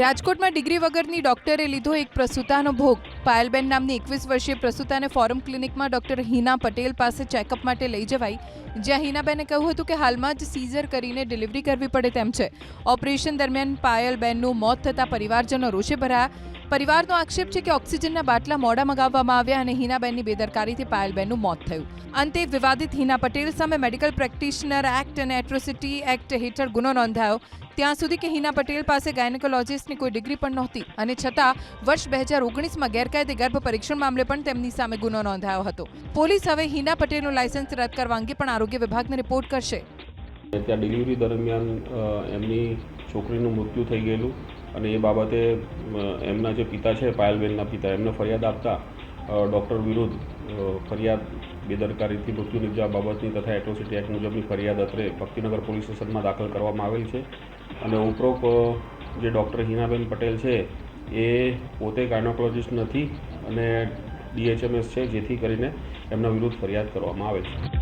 રાજકોટમાં ડિગ્રી વગરની ડોક્ટરે લીધો એક પ્રસૂતાનો ભોગ. પાયલબેન નામની એકવીસ વર્ષીય પ્રસૂતાને ફોરમ ક્લિનિકમાં ડોક્ટર હિના પટેલ પાસે ચેકઅપ માટે લઈ જવાઈ. જ્યાં હિનાબેને કહ્યું હતું કે હાલમાં જ સીઝર કરીને ડિલિવરી કરવી પડે તેમ છે. ઓપરેશન દરમિયાન પાયલબેનનું મોત થતાં પરિવારજનો રોષે ભરાયા. પરિવારનો આક્ષેપ છે કે ઓક્સિજનના બાટલા મોડા મગાવવામાં આવ્યા અને હિનાબેનની બેદરકારીથી પાયલબેનનું મોત થયું. અંતે વિવાદિત હિના પટેલ સામે મેડિકલ પ્રેક્ટિશનર એક્ટ અને એટ્રોસિટી એક્ટ હેઠળ ગુનો નોંધાયો. ત્યાં સુધી કે હિના પટેલ પાસે ગાયનેકોલોજીસ્ટની કોઈ ડિગ્રી પણ નહોતી. અને છતાં, વર્ષ બે હજાર ઓગણીસમાં ગેરકાયદે ગર્ભ પરીક્ષણ મામલે પણ તેમની સામે ગુનો નોંધાયો હતો. પોલીસ હવે હિના પટેલનું લાયસન્સ રદ કરવા અંગે પણ આરોગ્ય વિભાગને રિપોર્ટ કરશે. ત્યાં ડિલિવરી દરમિયાન એમની છોકરીનું મૃત્યુ થઈ ગયેલું અને એ બાબતે એમના જે પિતા છે, પાયલબેનના પિતા, એમને ફરિયાદ આપતા ડૉક્ટર વિરુદ્ધ ફરિયાદ બેદરકારીથી મૃત્યુ નિપજવા બાબતની તથા એટ્રોસિટી એક્ટ મુજબની ફરિયાદ અત્રે ભક્તિનગર પોલીસ સ્ટેશનમાં દાખલ કરવામાં આવેલ છે. અને ઉપરોક્ત જે ડૉક્ટર હિનાબેન પટેલ છે, એ પોતે ગાયનોકોલોજિસ્ટ નથી અને ડીએચએમએસ છે, જેથી કરીને એમના વિરુદ્ધ ફરિયાદ કરવામાં આવે છે.